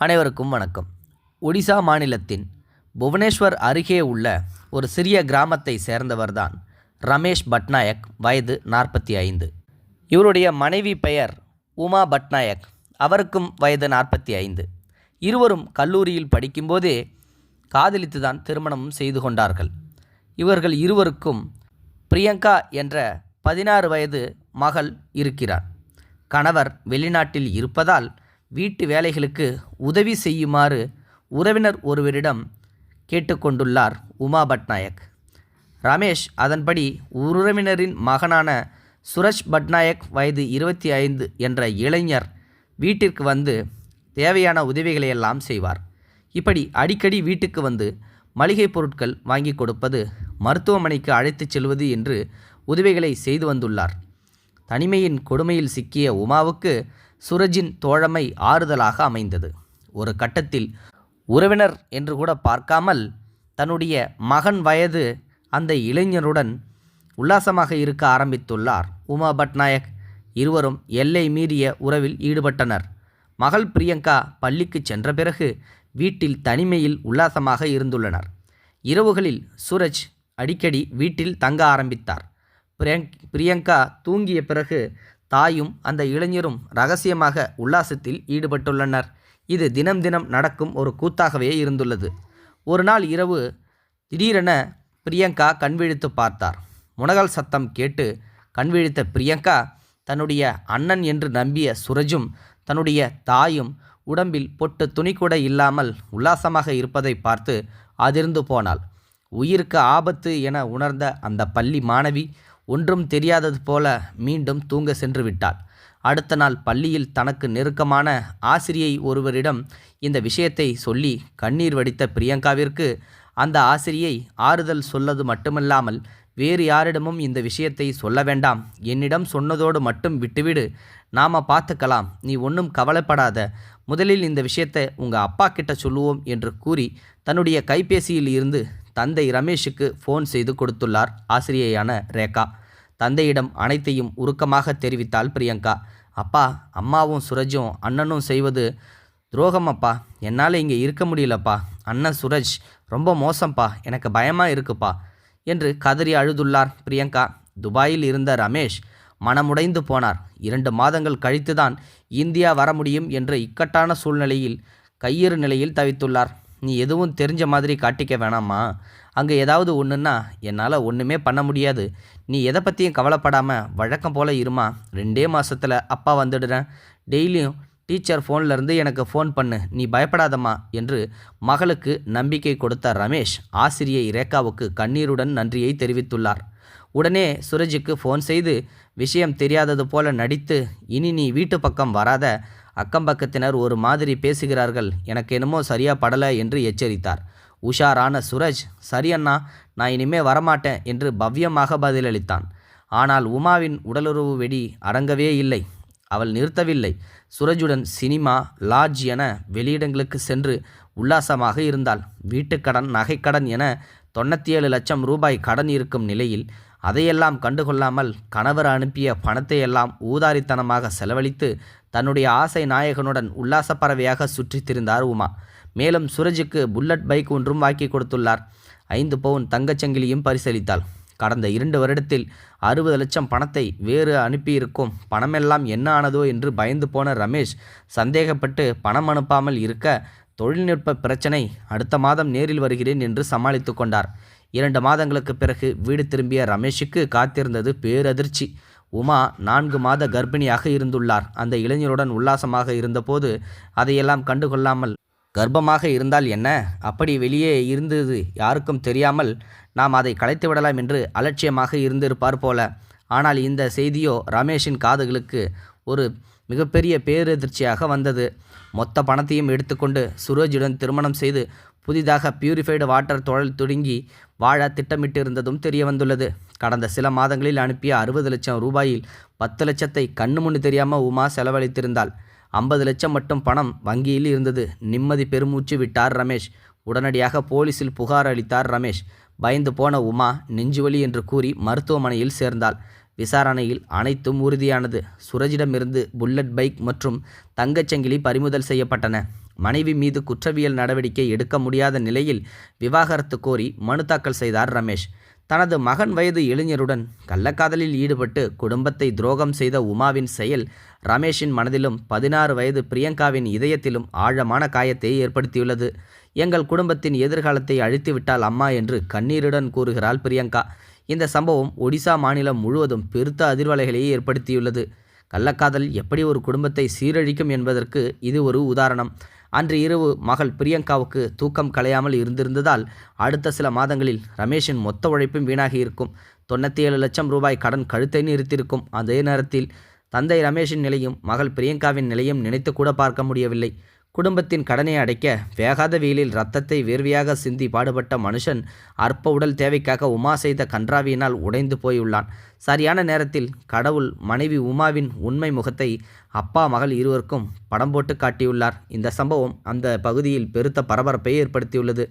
அனைவருக்கும் வணக்கம். ஒடிசா மாநிலத்தின் புவனேஸ்வர் அருகே உள்ள ஒரு சிறிய கிராமத்தை சேர்ந்தவர்தான் ரமேஷ் பட்நாயக் வயது நாற்பத்தி ஐந்து. இவருடைய மனைவி பெயர் உமா பட்நாயக் அவருக்கும் வயது நாற்பத்தி ஐந்து. இருவரும் கல்லூரியில் படிக்கும்போதே காதலித்துதான் திருமணம் செய்து கொண்டார்கள். இவர்கள் இருவருக்கும் பிரியங்கா என்ற பதினாறு வயது மகள் இருக்கிறார். கணவர் வெளிநாட்டில் இருப்பதால் வீட்டு வேலைகளுக்கு உதவி செய்யுமாறு உறவினர் ஒருவரிடம் கேட்டுக்கொண்டுள்ளார் உமா பட்நாயக். ரமேஷ் அதன்படி உறவினரின் மகனான சுரஷ் பட்நாயக் வயது இருபத்தி ஐந்து என்ற இளைஞர் வீட்டிற்கு வந்து தேவையான உதவிகளை எல்லாம் செய்வார். இப்படி அடிக்கடி வீட்டுக்கு வந்து மளிகை பொருட்கள் வாங்கி கொடுப்பது மருத்துவமனைக்கு அழைத்துச் செல்வது என்று உதவிகளை செய்து வந்துள்ளார். தனிமையின் கொடுமையில் சிக்கிய உமாவுக்கு சுரஜின் தோழமை ஆறுதலாக அமைந்தது. ஒரு கட்டத்தில் உறவினர் என்று கூட பார்க்காமல் தன்னுடைய மகன் வயது அந்த இளைஞருடன் உல்லாசமாக இருக்க ஆரம்பித்துள்ளார். உமா பட்நாயக் இருவரும் எல்லை மீறிய உறவில் ஈடுபட்டனர். மகள் பிரியங்கா பள்ளிக்கு சென்ற பிறகு வீட்டில் தனிமையில் உல்லாசமாக இருந்துள்ளனர். இரவுகளில் சூரஜ் அடிக்கடி வீட்டில் தங்க ஆரம்பித்தார். பிரியங்க் பிரியங்கா தூங்கிய பிறகு தாயும் அந்த இளைஞரும் ரகசியமாக உல்லாசத்தில் ஈடுபட்டுள்ளனர். இது தினம் தினம் நடக்கும் ஒரு கூத்தாகவே இருந்துள்ளது. ஒரு நாள் இரவு திடீரென பிரியங்கா கண்விழித்து பார்த்தார். முனகல் சத்தம் கேட்டு கண்விழித்த பிரியங்கா தன்னுடைய அண்ணன் என்று நம்பிய சுரஜும் தன்னுடைய தாயும் உடம்பில் பொட்டு துணி கூட இல்லாமல் உல்லாசமாக இருப்பதை பார்த்து அதிர்ந்து போனாள். உயிருக்கு ஆபத்து என உணர்ந்த அந்த பள்ளி மாணவி ஒன்றும் தெரியாதது போல மீண்டும் தூங்க சென்று விட்டாள். அடுத்த நாள் பள்ளியில் தனக்கு நெருக்கமான ஆசிரியை ஒருவரிடம் இந்த விஷயத்தை சொல்லி கண்ணீர் வடித்த பிரியங்காவிற்கு அந்த ஆசிரியை ஆறுதல் சொல்லது மட்டுமல்லாமல் வேறு யாரிடமும் இந்த விஷயத்தை சொல்ல வேண்டாம். என்னிடம் சொன்னதோடு மட்டும் விட்டுவிடு. நாம பார்த்துக்கலாம். நீ ஒன்றும் கவலைப்படாத. முதலில் இந்த விஷயத்தை உங்கள் அப்பா கிட்ட சொல்லுவோம் என்று கூறி தன்னுடைய கைபேசியில் இருந்து தந்தை ரமேஷுக்கு ஃபோன் செய்து கொடுத்துள்ளார் ஆசிரியையான ரேகா. தந்தையிடம் அனைத்தையும் உருக்கமாக தெரிவித்தாள் பிரியங்கா. அப்பா அம்மாவும் சுரஜும் அண்ணனும் செய்வது துரோகம் அப்பா. என்னால் இங்கே இருக்க முடியலப்பா. அண்ணன் சுரஜ் ரொம்ப மோசம்ப்பா எனக்கு பயமாக இருக்குப்பா என்று கதறி அழுதுள்ளார் பிரியங்கா. துபாயில் இருந்த ரமேஷ் மனமுடைந்து போனார். இரண்டு மாதங்கள் கழித்துதான் இந்தியா வர முடியும் என்ற இக்கட்டான சூழ்நிலையில் கையிறு நிலையில் தவித்துள்ளார். நீ எதுவும் தெரிஞ்ச மாதிரி காட்டிக்க வேணாமா அங்கே ஏதாவது ஒன்றுன்னா என்னால் ஒன்றுமே பண்ண முடியாது. நீ எதை பற்றியும் கவலைப்படாமல் வழக்கம் போல் இருமா. ரெண்டே மாதத்தில் அப்பா வந்துடுறேன். டெய்லியும் டீச்சர் ஃபோன்லேருந்து எனக்கு ஃபோன் பண்ணு. நீ பயப்படாதம்மா என்று மகளுக்கு நம்பிக்கை கொடுத்த ரமேஷ் ஆசிரியை ரேகாவுக்கு கண்ணீருடன் நன்றியை தெரிவித்துள்ளார். உடனே சுரஜுக்கு ஃபோன் செய்து விஷயம் தெரியாதது போல நடித்து இனி நீ வீட்டு பக்கம் வராத. அக்கம் பக்கத்தினர் ஒரு மாதிரி பேசுகிறார்கள். எனக்கு என்னமோ சரியா படலை என்று எச்சரித்தார். உஷாரான சுரஜ் சரி அண்ணா நான் இனிமே வரமாட்டேன் என்று பவ்யமாக பதிலளித்தான். ஆனால் உமாவின் உடலுறவு வெடி அடங்கவே இல்லை. அவள் நிறுத்தவில்லை. சுரஜுடன் சினிமா லாட்ஜ் என வெளியிடங்களுக்கு சென்று உல்லாசமாக இருந்தாள். வீட்டுக்கடன் நகைக்கடன் என தொண்ணூற்றி ஏழு லட்சம் ரூபாய் கடன் இருக்கும் நிலையில் அதையெல்லாம் கண்டுகொள்ளாமல் கணவர் அனுப்பிய பணத்தை எல்லாம் ஊதாரித்தனமாக செலவழித்து தன்னுடைய ஆசை நாயகனுடன் உல்லாச பறவையாக சுற்றித் திரிந்தார் உமா. மேலும் சுரஜுக்கு புல்லட் பைக் ஒன்றும் வாக்கி கொடுத்துள்ளார். ஐந்து பவுன் தங்கச்சங்கிலியும் பரிசளித்தாள். கடந்த இரண்டு வருடத்தில் அறுபது லட்சம் பணத்தை வேறு அனுப்பியிருக்கும். பணமெல்லாம் என்ன ஆனதோ என்று பயந்து போன ரமேஷ் சந்தேகப்பட்டு பணம் அனுப்பாமல் இருக்க தொழில்நுட்ப பிரச்சனை அடுத்த மாதம் நேரில் வருகிறேன் என்று சமாளித்து கொண்டார். இரண்டு மாதங்களுக்கு பிறகு வீடு திரும்பிய ரமேஷுக்கு காத்திருந்தது பேரதிர்ச்சி. உமா நான்கு மாத கர்ப்பிணியாக இருந்துள்ளார். அந்த இளைஞருடன் உல்லாசமாக இருந்தபோது அதையெல்லாம் கண்டுகொள்ளாமல் கர்ப்பமாக இருந்தால் என்ன? அப்படி வெளியே இருந்தது யாருக்கும் தெரியாமல் நாம் அதை கலைத்து விடலாம் என்று அலட்சியமாக இருந்திருப்பார் போல. ஆனால் இந்த செய்தியோ ரமேஷின் காதுகளுக்கு ஒரு மிகப்பெரிய பேரெதிர்ச்சியாக வந்தது. மொத்த பணத்தையும் எடுத்துக்கொண்டு சுரோஜுடன் திருமணம் செய்து புதிதாக பியூரிஃபைடு வாட்டர் தொழில் தொடங்கி வாழ திட்டமிட்டிருந்ததும் தெரிய வந்துள்ளது கடந்த சில மாதங்களில் அனுப்பிய அறுபது லட்சம் ரூபாயில் பத்து லட்சத்தை கண்ணு முன்னு தெரியாமல் உமா செலவழித்திருந்தாள். ஐம்பது லட்சம் மட்டும் பணம் வங்கியில் இருந்தது. நிம்மதி பெருமூச்சு விட்டார் ரமேஷ். உடனடியாக போலீசில் புகார் அளித்தார் ரமேஷ். பயந்து போன உமா நெஞ்சுவலி என்று கூறி மருத்துவமனையில் சேர்ந்தாள். விசாரணையில் அனைத்தும் உறுதியானது. சுரஜிடமிருந்து புல்லட் பைக் மற்றும் தங்கச்சங்கிலி பறிமுதல் செய்யப்பட்டன. மனைவி மீது குற்றவியல் நடவடிக்கை எடுக்க முடியாத நிலையில் விவாகரத்து கோரி மனு தாக்கல் செய்தார் ரமேஷ். தனது மகன் வயது இளைஞருடன் கள்ளக்காதலில் ஈடுபட்டு குடும்பத்தை துரோகம் செய்த உமாவின் செயல் ரமேஷின் மனதிலும் பதினாறு வயது பிரியங்காவின் இதயத்திலும் ஆழமான காயத்தை ஏற்படுத்தியுள்ளது. எங்கள் குடும்பத்தின் எதிர்காலத்தை அழித்துவிட்டால் அம்மா என்று கண்ணீருடன் கூறுகிறாள் பிரியங்கா. இந்த சம்பவம் ஒடிசா மாநிலம் முழுவதும் பெருத்த அதிர்வலைகளை ஏற்படுத்தியுள்ளது. கள்ளக்காதல் எப்படி ஒரு குடும்பத்தை சீரழிக்கும் என்பதற்கு இது ஒரு உதாரணம். அன்று இரவு மகள் பிரியங்காவுக்கு தூக்கம் கலையாமல் இருந்திருந்ததால் அடுத்த சில மாதங்களில் ரமேஷின் மொத்த உழைப்பும் வீணாகி இருக்கும் தொண்ணூற்றி ஏழு லட்சம் ரூபாய் கடன் கழுத்தை நிறுத்தியிருக்கும் அதே நேரத்தில் தந்தை ரமேஷின் நிலையும் மகள் பிரியங்காவின் நிலையும் நினைத்து கூட பார்க்க முடியவில்லை. குடும்பத்தின் கடனை அடைக்க வேகாத வெயிலில் ரத்தத்தை வேர்வையாக சிந்தி பாடுபட்ட மனுஷன் அற்ப உடல் தேவைக்காக உமா செய்த கன்றாவியினால் உடைந்து போயுள்ளான். சரியான நேரத்தில் கடவுள் மனைவி உமாவின் உண்மை முகத்தை அப்பா மகள் இருவருக்கும் படம் போட்டு காட்டியுள்ளார். இந்த சம்பவம் அந்த பகுதியில் பெருத்த பரபரப்பை ஏற்படுத்தியுள்ளது.